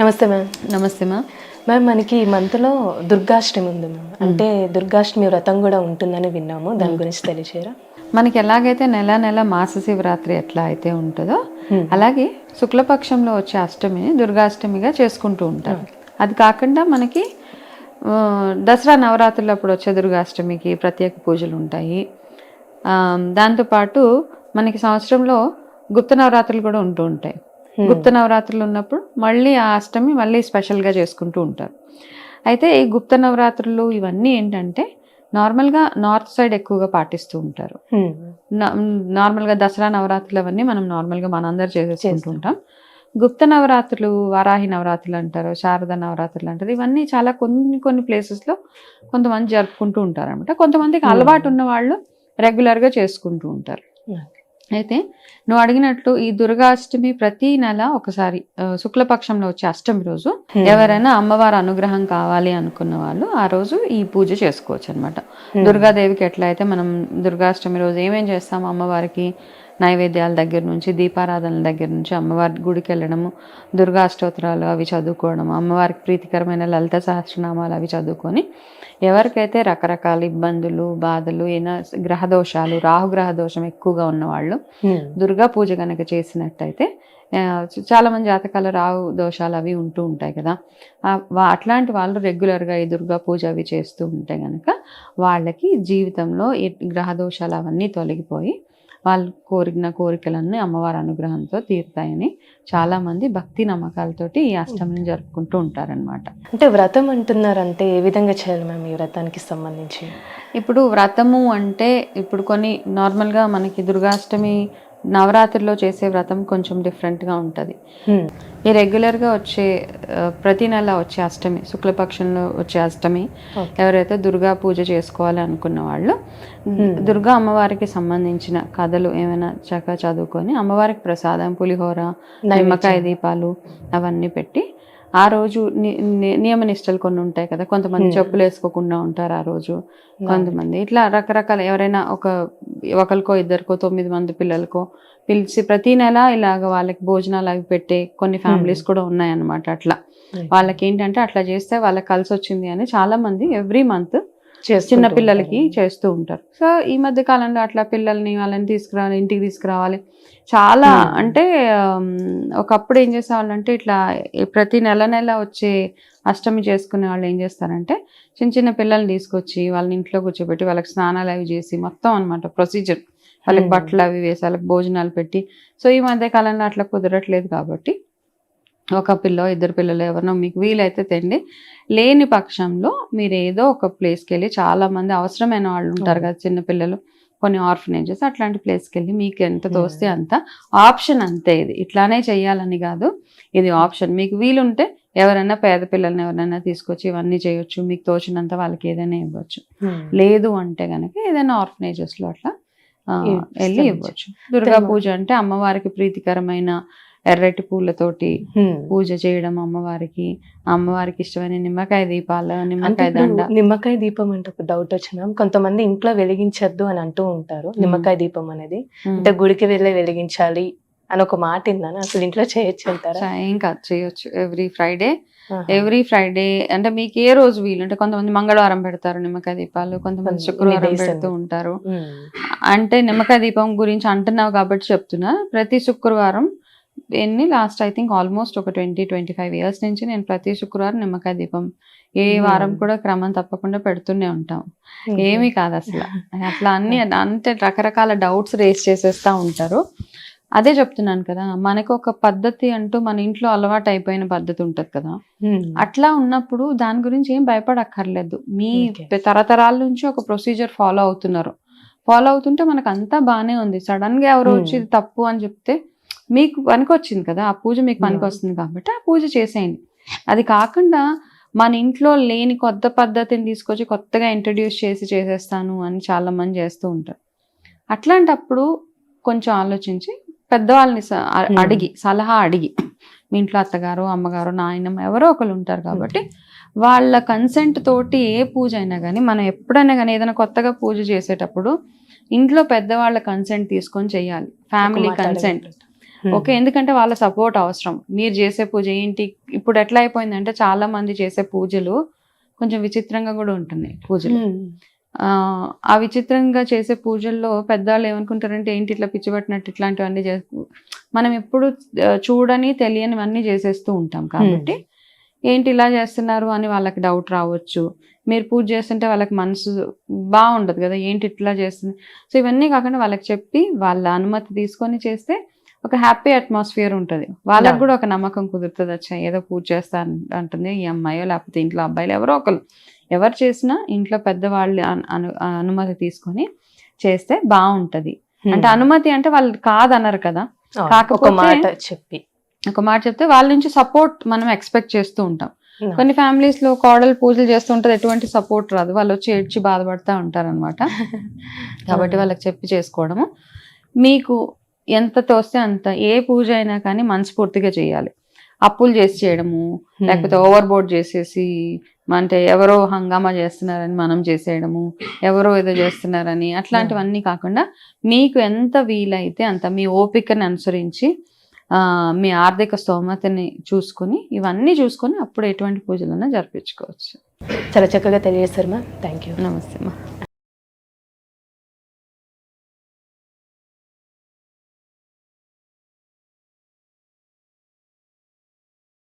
నమస్తే మ్యామ్ నమస్తే మా మ్యామ్ మనకి ఈ మంత్లో దుర్గాష్టమి ఉంది మ్యామ్ అంటే దుర్గాష్టమి వ్రతం కూడా ఉంటుందని విన్నాము. దాని గురించి తెలియచేయరా? మనకి ఎలాగైతే నెల నెల మాస శివరాత్రి ఎట్లా అయితే ఉంటుందో అలాగే శుక్లపక్షంలో వచ్చే అష్టమిని దుర్గాష్టమిగా చేసుకుంటూ ఉంటారు. అది కాకుండా మనకి దసరా నవరాత్రులు అప్పుడు వచ్చే దుర్గాష్టమికి ప్రత్యేక పూజలు ఉంటాయి. దాంతోపాటు మనకి సంవత్సరంలో గుప్త నవరాత్రులు కూడా ఉంటూ ఉంటాయి. గుప్త నవరాత్రులు ఉన్నప్పుడు మళ్ళీ ఆ అష్టమి మళ్ళీ స్పెషల్గా చేసుకుంటూ ఉంటారు. అయితే ఈ గుప్త నవరాత్రులు ఇవన్నీ ఏంటంటే నార్మల్గా నార్త్ సైడ్ ఎక్కువగా పాటిస్తూ ఉంటారు. నా- నార్మల్గా దసరా నవరాత్రులు అవన్నీ మనం నార్మల్గా మనందరూ చేసేసుకుంటూ ఉంటాం. గుప్త నవరాత్రులు వారాహి నవరాత్రులు అంటారు శారద నవరాత్రులు అంటారు ఇవన్నీ చాలా కొన్ని కొన్ని ప్లేసెస్లో కొంతమంది జరుపుకుంటూ ఉంటారు అనమాట కొంతమందికి అలవాటు ఉన్న వాళ్ళు రెగ్యులర్గా చేసుకుంటూ ఉంటారు. అయితే నువ్వు అడిగినట్లు ఈ దుర్గాష్టమి ప్రతి నెల ఒకసారి శుక్లపక్షంలో వచ్చే అష్టమి రోజు. ఎవరైనా అమ్మవారి అనుగ్రహం కావాలి అనుకున్న వాళ్ళు ఆ రోజు ఈ పూజ చేసుకోవచ్చు అనమాట దుర్గాదేవికి ఎట్లా అయితే మనం దుర్గాష్టమి రోజు ఏమేం చేస్తాం అమ్మవారికి నైవేద్యాల దగ్గర నుంచి దీపారాధనల దగ్గర నుంచి అమ్మవారి గుడికి వెళ్ళడము దుర్గా అష్టోత్తరాలు అవి చదువుకోవడం అమ్మవారికి ప్రీతికరమైన లలిత సహస్రనామాలు అవి చదువుకొని ఎవరికైతే రకరకాల ఇబ్బందులు బాధలు ఏనా గ్రహ దోషాలు రాహుగ్రహ దోషం ఎక్కువగా ఉన్నవాళ్ళు. దుర్గా పూజ కనుక చేసినట్టయితే చాలా మంది జాతకాల రావు దోషాలు అవి ఉంటూ ఉంటాయి కదా అట్లాంటి వాళ్ళు రెగ్యులర్గా ఈ దుర్గా పూజ అవి చేస్తూ ఉంటే కనుక వాళ్ళకి జీవితంలో గ్రహ దోషాలు అవన్నీ తొలగిపోయి వాళ్ళు కోరిన కోరికలన్నీ అమ్మవారి అనుగ్రహంతో తీరుతాయని చాలామంది భక్తి నమ్మకాలతోటి ఈ అష్టమిని జరుపుకుంటూ ఉంటారనమాట అంటే వ్రతం అంటున్నారంటే ఏ విధంగా చేయాలి మ్యామ్ ఈ వ్రతానికి సంబంధించి? ఇప్పుడు వ్రతము అంటే ఇప్పుడు కొన్ని నార్మల్గా మనకి దుర్గాష్టమి నవరాత్రిలో చేసే వ్రతం కొంచెం డిఫరెంట్గా ఉంటుంది. ఈ రెగ్యులర్గా వచ్చే ప్రతి నెల వచ్చే అష్టమి శుక్లపక్షంలో వచ్చే అష్టమి. ఎవరైతే దుర్గా పూజ చేసుకోవాలి అనుకున్న వాళ్ళు దుర్గా అమ్మవారికి సంబంధించిన కథలు ఏమైనా చక్కగా చదువుకొని అమ్మవారికి ప్రసాదం పులిహోర నిమ్మకాయ దీపాలు అవన్నీ పెట్టి ఆ రోజు నియమ నిష్టలు కొన్ని ఉంటాయి కదా. కొంతమంది చెప్పులు వేసుకోకుండా ఉంటారు ఆ రోజు. కొంతమంది ఇట్లా రకరకాల ఎవరైనా ఒక ఒకరికో ఇద్దరికో తొమ్మిది మంది పిల్లలకో పిలిచి ప్రతి నెల ఇలాగ వాళ్ళకి భోజనాలు అవి పెట్టే కొన్ని ఫ్యామిలీస్ కూడా ఉన్నాయన్నమాట అట్లా. వాళ్ళకి ఏంటంటే అట్లా చేస్తే వాళ్ళకి కలిసి వచ్చింది అని చాలా మంది ఎవ్రీ మంత్ చిన్న పిల్లలకి చేస్తూ ఉంటారు. సో ఈ మధ్య కాలంలో అట్లా పిల్లల్ని వాళ్ళని తీసుకురావాలి ఇంటికి తీసుకురావాలి. చాలా అంటే ఒకప్పుడు ఏం చేసేవాళ్ళంటే ఇట్లా ప్రతి నెల నెల వచ్చే అష్టమి చేసుకునే వాళ్ళు ఏం చేస్తారంటే చిన్న చిన్న పిల్లల్ని తీసుకొచ్చి వాళ్ళని ఇంట్లో కూర్చోబెట్టి వాళ్ళకి స్నానాలు అవి చేసి మొత్తం అన్నమాట ప్రొసీజర్ వాళ్ళకి. బట్టలు అవి వేసి వాళ్ళకి భోజనాలు పెట్టి. సో ఈ మధ్య కాలంలో అట్లా కుదరట్లేదు కాబట్టి ఒక పిల్ల ఇద్దరు పిల్లలు ఎవరినో మీకు వీలైతే తెండి. లేని పక్షంలో మీరు ఏదో ఒక ప్లేస్కి వెళ్ళి చాలా మంది అవసరమైన వాళ్ళు ఉంటారు కదా చిన్న పిల్లలు కొన్ని ఆర్ఫనేజెస్ అట్లాంటి ప్లేస్కి వెళ్ళి మీకు ఎంత తోస్తే అంత ఆప్షన్ అంతే ఇది. ఇట్లానే చెయ్యాలని కాదు. ఇది ఆప్షన్ మీకు వీలుంటే ఎవరైనా పేద పిల్లల్ని ఎవరైనా తీసుకొచ్చి ఇవన్నీ చేయొచ్చు. మీకు తోచినంత వాళ్ళకి ఏదైనా ఇవ్వచ్చు. హ్మ్. లేదు అంటే కనుక ఏదైనా ఆర్ఫనేజెస్లో అట్లా. వెళ్ళి ఇవ్వచ్చు. దుర్గా పూజ అంటే అమ్మవారికి ప్రీతికరమైన ఎర్రటి పూలతోటి. పూజ చేయడం అమ్మవారికి అమ్మవారికి ఇష్టమైన నిమ్మకాయ దీపాలు నిమ్మకాయ దండ నిమ్మకాయ దీపం అంటే ఒక డౌట్ వచ్చిన కొంతమంది ఇంట్లో వెలిగించద్దు అని అంటూ ఉంటారు నిమ్మకాయ దీపం అనేది. అంటే గుడికి వెళ్ళి వెలిగించాలి అని ఒక మాట విన్నాను అసలు ఇంట్లో చేయొచ్చు అంటారా ఏం కాదు చేయొచ్చు ఎవ్రీ ఫ్రైడే. ఎవ్రీ ఫ్రైడే అంటే మీకు ఏ రోజు వీలు అంటే కొంతమంది మంగళవారం పెడతారు నిమ్మకాయ దీపాలు కొంతమంది శుక్రవారం పెడుతూ. ఉంటారు. అంటే నిమ్మకాయ దీపం గురించి అంటున్నావు కాబట్టి చెప్తున్నా ప్రతి శుక్రవారం ఎన్ని? లాస్ట్ ఐ థింక్ ఆల్మోస్ట్ ఒక ట్వంటీ ట్వంటీ ఫైవ్ ఇయర్స్ నుంచి నేను ప్రతి శుక్రవారం నిమ్మకాయ దీపం. ఏ Hmm. వారం కూడా క్రమం తప్పకుండా పెడుతూనే ఉంటాం. ఏమీ కాదు అసలు. అట్లా అన్ని అంటే రకరకాల డౌట్స్ రేస్ చేసేస్తా ఉంటారు. అదే చెప్తున్నాను కదా మనకు ఒక పద్ధతి అంటూ మన ఇంట్లో అలవాటు అయిపోయిన పద్ధతి ఉంటది కదా. అట్లా ఉన్నప్పుడు దాని గురించి ఏం భయపడక్కర్లేదు. మీ తరతరాల నుంచి ఒక ప్రొసీజర్ ఫాలో అవుతున్నారు. ఫాలో అవుతుంటే మనకు అంతా బానే ఉంది. సడన్గా ఎవరో వచ్చి ఇది తప్పు అని చెప్తే మీకు పనికొచ్చింది కదా ఆ పూజ మీకు పనికి వస్తుంది కాబట్టి ఆ పూజ చేసేయండి. అది కాకుండా మన ఇంట్లో లేని కొత్త పద్ధతిని తీసుకొచ్చి కొత్తగా ఇంట్రడ్యూస్ చేసి చేసేస్తాను అని చాలా మంది చేస్తూ ఉంటారు. అట్లాంటప్పుడు కొంచెం ఆలోచించి పెద్దవాళ్ళని Hmm. అడిగి సలహా అడిగి మీ ఇంట్లో అత్తగారు అమ్మగారు నాయనమ్మ ఎవరో ఒకరు ఉంటారు కాబట్టి వాళ్ళ కన్సెంట్ తోటి ఏ పూజ అయినా కానీ మనం ఎప్పుడైనా కానీ ఏదైనా కొత్తగా పూజ చేసేటప్పుడు ఇంట్లో పెద్దవాళ్ళ కన్సెంట్ తీసుకొని చేయాలి. Family consent. ఓకే ఎందుకంటే వాళ్ళ సపోర్ట్ అవసరం. మీరు చేసే పూజ ఏంటి? ఇప్పుడు ఎట్లా అయిపోయిందంటే చాలా మంది చేసే పూజలు కొంచెం విచిత్రంగా కూడా ఉంటున్నాయి పూజలు. Hmm. ఆ, ఆ విచిత్రంగా చేసే పూజల్లో పెద్దవాళ్ళు ఏమనుకుంటారంటే ఏంటి ఇట్లా పిచ్చి పట్టినట్టు ఇట్లాంటివన్నీ చే మనం ఎప్పుడు చూడని తెలియనివన్నీ చేసేస్తూ ఉంటాం కాబట్టి ఏంటి ఇలా చేస్తున్నారు అని వాళ్ళకి డౌట్ రావచ్చు. మీరు పూజ చేస్తుంటే వాళ్ళకి మనసు బాగుండదు కదా ఏంటి ఇట్లా చేస్తుంది? సో ఇవన్నీ కాకుండా వాళ్ళకి చెప్పి వాళ్ళ అనుమతి తీసుకొని చేస్తే ఒక హ్యాపీ అట్మాస్ఫియర్ ఉంటుంది. వాళ్ళకి. కూడా ఒక నమ్మకం కుదురుతుంది. వచ్చా ఏదో పూజ చేస్తా అంటుంది ఈ అమ్మాయో లేకపోతే ఇంట్లో అబ్బాయిలు ఎవరో ఒకరు ఎవరు చేసినా ఇంట్లో పెద్దవాళ్ళు అను- అను- అనుమతి తీసుకొని చేస్తే బాగుంటది అంటే అనుమతి అంటే వాళ్ళు కాదన్నారు కదా. కాకపోతే- మాట చెప్పి. ఒక మాట చెప్తే వాళ్ళ నుంచి సపోర్ట్ మనం ఎక్స్పెక్ట్ చేస్తూ ఉంటాం. కొన్ని ఫ్యామిలీస్లో కోడలు పూజలు చేస్తుంటారు ఎటువంటి సపోర్ట్ రాదు. వాళ్ళు వచ్చి ఏడ్చి బాధపడతా ఉంటారు అనమాట కాబట్టి వాళ్ళకి చెప్పి చేసుకోవడము. మీకు ఎంత తోస్తే అంత ఏ పూజ అయినా కానీ మనస్ఫూర్తిగా చేయాలి. అప్పులు చేసి చేయడము. లేకపోతే ఓవర్ బోర్డ్ చేసేసి అంటే ఎవరో హంగామా చేస్తున్నారని మనం చేసేయడము ఎవరో ఏదో చేస్తున్నారని అట్లాంటివన్నీ కాకుండా మీకు ఎంత వీలైతే అంత మీ ఓపికని అనుసరించి ఆ, మీ ఆర్థిక స్తోమతని చూసుకొని ఇవన్నీ చూసుకొని అప్పుడు ఎటువంటి పూజలన్నా జరిపించుకోవచ్చు. చాలా చక్కగా తెలియజేస్తారు మ్యామ్. థ్యాంక్ యూ నమస్తే అమ్మా